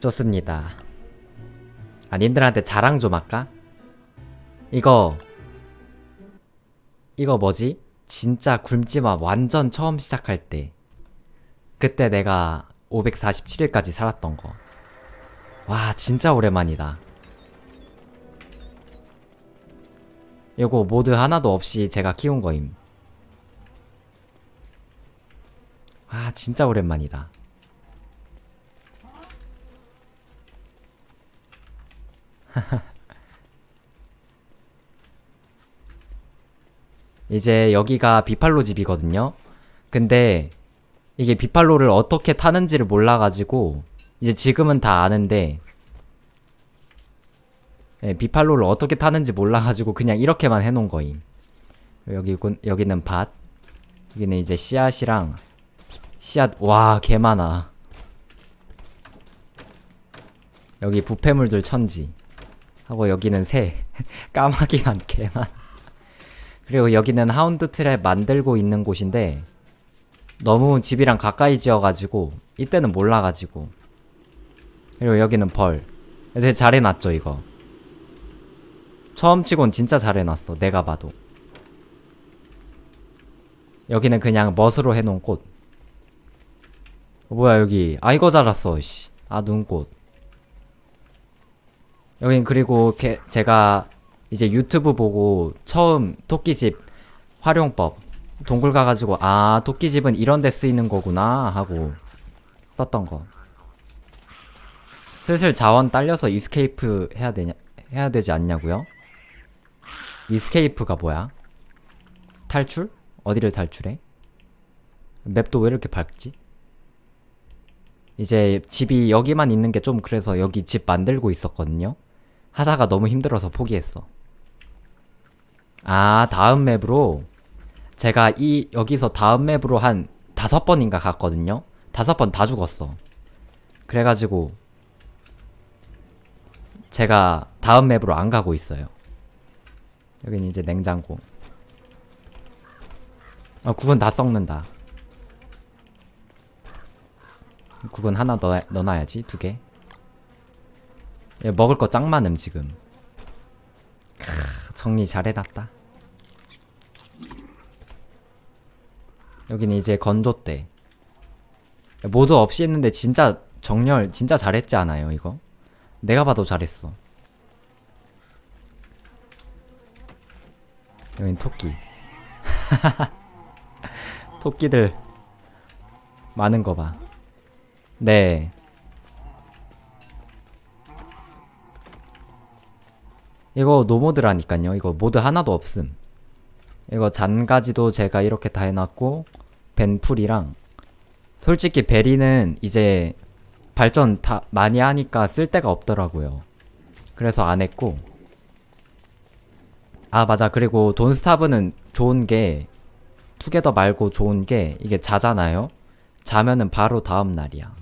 좋습니다. 아, 님들한테 자랑 좀 할까? 이거, 이거 뭐지? 진짜 굶지마 완전 처음 시작할 때. 그때 내가 547일까지 살았던 거. 와, 진짜 오랜만이다. 요거 모드 하나도 없이 제가 키운 거임. 아, 진짜 오랜만이다. 이제 여기가 비팔로 집이거든요. 근데 이게 비팔로를 어떻게 타는지를 몰라가지고 이제 지금은 다 아는데 네, 비팔로를 어떻게 타는지 몰라가지고 그냥 이렇게만 해놓은 거임. 여기 여기는 밭, 여기는 이제 씨앗이랑 씨앗 와 개 많아. 여기 부패물들 천지 하고 여기는 새 까마귀만 개만. 그리고 여기는 하운드 트랩 만들고 있는 곳인데 너무 집이랑 가까이 지어가지고 이때는 몰라가지고. 그리고 여기는 벌. 되게 잘해놨죠 이거. 처음 치곤 진짜 잘해놨어 내가 봐도. 여기는 그냥 멋으로 해놓은 꽃. 어, 뭐야 여기. 아 이거 자랐어 씨. 아 눈꽃 여긴 그리고 게, 제가 이제 유튜브 보고 처음 토끼집 활용법 동굴 가가지고 아 토끼집은 이런 데 쓰이는 거구나 하고 썼던 거 슬슬 자원 딸려서 이스케이프 해야 되냐 해야 되지 않냐고요? 이스케이프가 뭐야? 탈출? 어디를 탈출해? 맵도 왜 이렇게 밝지? 이제 집이 여기만 있는 게 좀 그래서 여기 집 만들고 있었거든요. 하다가 너무 힘들어서 포기했어. 아, 다음 맵으로 제가 이 여기서 다음 맵으로 한 다섯 번인가 갔거든요. 다섯 번 다 죽었어. 그래가지고 제가 다음 맵으로 안 가고 있어요. 여기는 이제 냉장고. 어, 국은 다 썩는다. 국은 하나 넣어, 넣어놔야지, 두 개. 얘 먹을 거 짱 많음, 지금. 크, 정리 잘 해놨다. 여기는 이제 건조대. 모드 없이 했는데 진짜 정렬 진짜 잘했지 않아요, 이거? 내가 봐도 잘했어. 여긴 토끼. 토끼들 많은 거 봐. 네. 이거 노모드라니까요. 이거 모드 하나도 없음. 이거 잔가지도 제가 이렇게 다 해놨고 벤풀이랑 솔직히 베리는 이제 발전 다 많이 하니까 쓸 데가 없더라고요. 그래서 안 했고 아 맞아 그리고 돈스타브는 좋은 게 투게더 말고 좋은 게 이게 자잖아요. 자면은 바로 다음 날이야.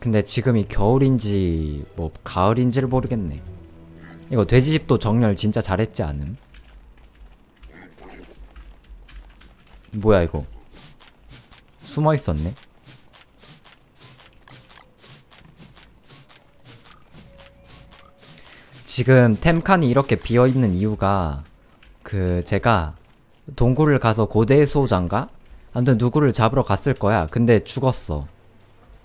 근데 지금이 겨울인지 뭐 가을인지를 모르겠네. 이거 돼지집도 정렬 진짜 잘했지 않음? 뭐야 이거 숨어 있었네. 지금 템칸이 이렇게 비어 있는 이유가 그 제가 동굴을 가서 고대 수호자인가? 아무튼 누구를 잡으러 갔을 거야. 근데 죽었어.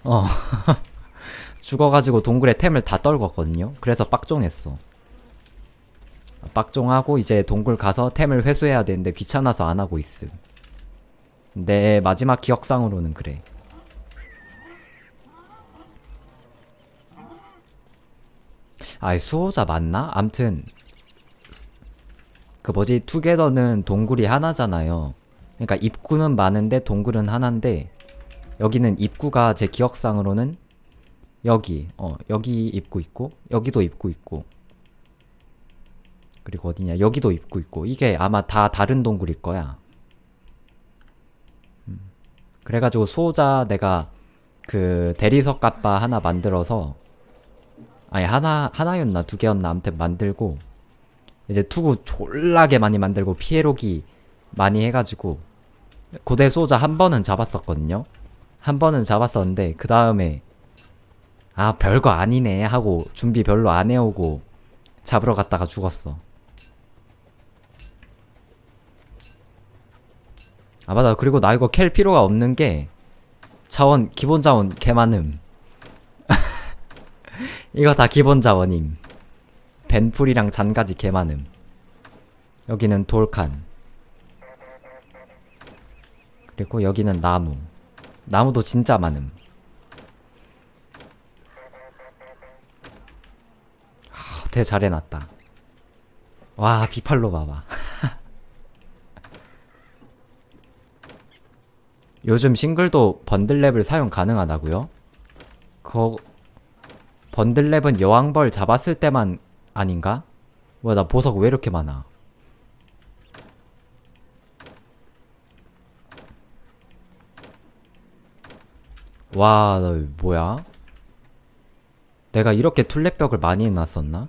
어. 죽어가지고 동굴에 템을 다 떨궜거든요. 그래서 빡종했어. 빡종하고 이제 동굴 가서 템을 회수해야 되는데 귀찮아서 안 하고 있음. 내 마지막 기억상으로는 그래. 아이 수호자 맞나? 암튼 그 뭐지 투게더는 동굴이 하나잖아요. 그러니까 입구는 많은데 동굴은 하나인데 여기는 입구가 제 기억상으로는 여기 어 여기 입구 있고 여기도 입구 있고 그리고 어디냐 여기도 입구 있고 이게 아마 다 다른 동굴일 거야. 음. 그래가지고 수호자 내가 그 대리석 kap바 하나 만들어서 아니 하나 하나였나 두 개였나 아무튼 만들고 이제 투구 졸라게 많이 만들고 피해로기 많이 해가지고 고대 수호자 한 번은 잡았었거든요. 한 번은 잡았었는데 그 다음에 아 별거 아니네 하고 준비 별로 안 해오고 잡으러 갔다가 죽었어. 아 맞아 그리고 나 이거 캘 필요가 없는 게 자원 기본 자원 개 많음. 이거 다 기본 자원임. 벤풀이랑 잔가지 개 많음. 여기는 돌칸. 그리고 여기는 나무. 나무도 진짜 많음. 하, 되게 잘 해놨다. 와, 비팔로 봐봐. 요즘 싱글도 번들랩을 사용 가능하다고요? 그거 번들랩은 여왕벌 잡았을 때만 아닌가? 뭐야 나 보석 왜 이렇게 많아? 와, 나 뭐야? 내가 이렇게 툴렛벽을 많이 해놨었나?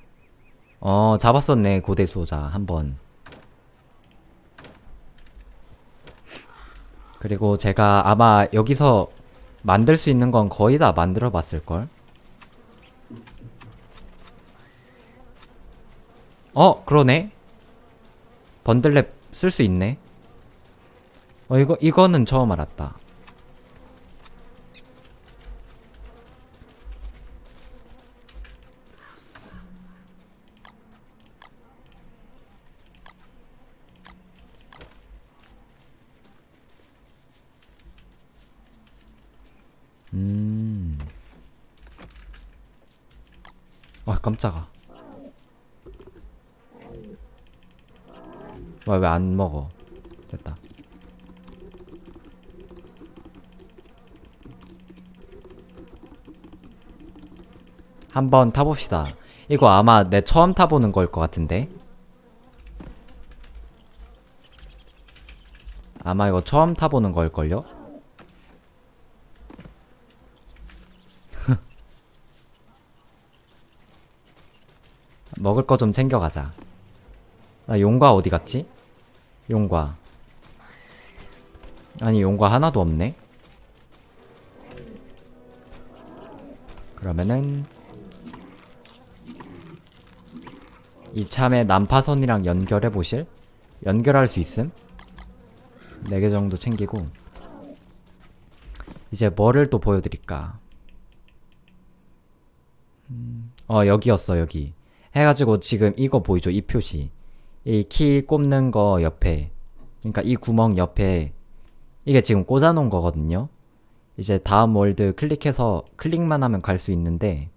어, 잡았었네, 고대 수호자, 한 번. 그리고 제가 아마 여기서 만들 수 있는 건 거의 다 만들어 봤을걸? 어, 그러네? 번들랩 쓸 수 있네? 어, 이거, 이거는 처음 알았다. 음. 와, 깜짝아. 와, 왜 안 먹어? 됐다. 한번 타봅시다. 이거 아마 내 처음 타보는 걸 것 같은데? 아마 이거 처음 타보는 걸걸요? 먹을 거 좀 챙겨가자. 아, 용과 어디 갔지? 용과. 아니, 용과 하나도 없네? 그러면은, 이참에 난파선이랑 연결해 보실? 연결할 수 있음? 4개 정도 챙기고. 이제 뭐를 또 보여드릴까? 음, 어, 여기였어, 여기. 해가지고 지금 이거 보이죠? 이 표시. 이 키 꼽는 거 옆에. 그러니까 이 구멍 옆에 이게 지금 꽂아놓은 거거든요. 이제 다음 월드 클릭해서 클릭만 하면 갈 수 있는데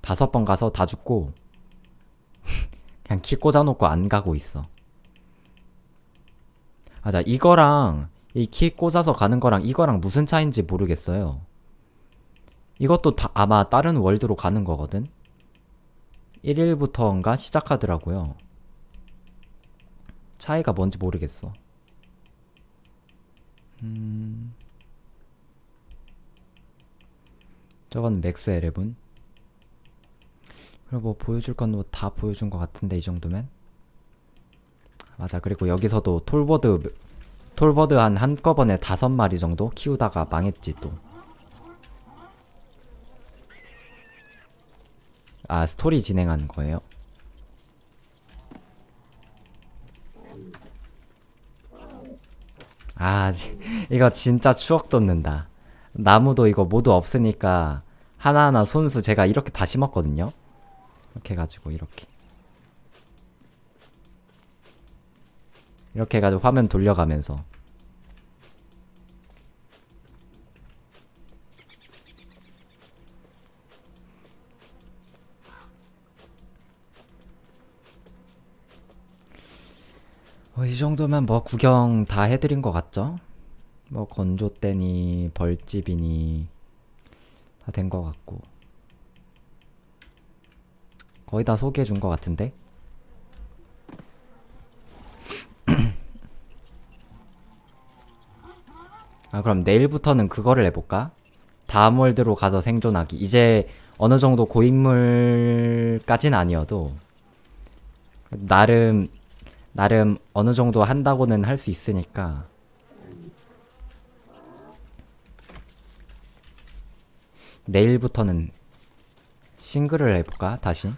다섯 번 가서 다 죽고 그냥 키 꽂아놓고 안 가고 있어. 맞아, 이거랑 이 키 꽂아서 가는 거랑 이거랑 무슨 차인지 모르겠어요. 이것도 다 아마 다른 월드로 가는 거거든. 1일부터인가 시작하더라고요. 차이가 뭔지 모르겠어. 음. 저건 맥스 11. 그리고 뭐 보여줄 건 뭐 다 보여준 것 같은데 이 정도면? 맞아. 그리고 여기서도 톨버드 톨버드 한 한꺼번에 다섯 마리 정도 키우다가 망했지 또. 아 스토리 진행하는 거예요? 아 지- 이거 진짜 추억 돋는다. 나무도 이거 모두 없으니까 하나하나 손수 제가 이렇게 다 심었거든요. 이렇게 해가지고 이렇게 이렇게 해가지고 화면 돌려가면서 어, 이 정도면 뭐 구경 다 해드린 것 같죠? 뭐 건조대니 벌집이니 다 된 것 같고 거의 다 소개해 준 것 같은데? 아 그럼 내일부터는 그거를 해볼까? 다음 월드로 가서 생존하기 이제 어느 정도 고인물까진 아니어도 나름 나름 어느 정도 한다고는 할 수 있으니까. 내일부터는 싱글을 해볼까 다시?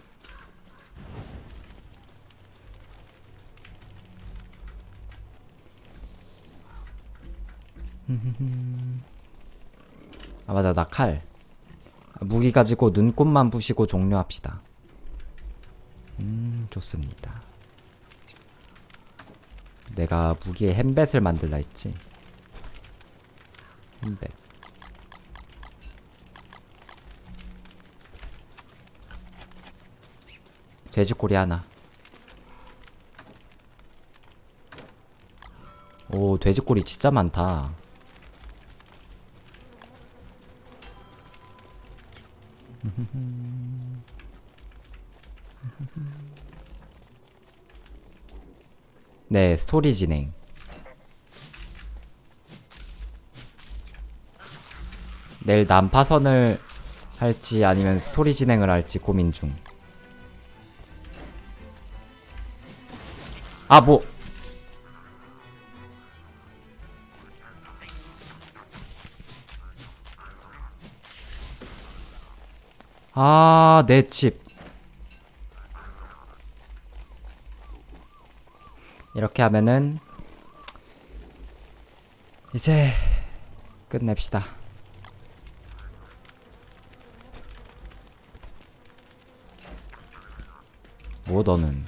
아 맞아 나칼. 아, 무기 가지고 눈꽃만 부시고 종료합시다. 음 좋습니다. 내가 무기에 햄벳을 만들라 했지. 햄벳. 돼지꼬리 하나. 오 돼지꼬리 진짜 많다 네 스토리 진행 내일 난파선을 할지 아니면 스토리 진행을 할지 고민 중. 아, 뭐. 아, 내 집. 이렇게 하면은 이제 끝냅시다. 뭐 너는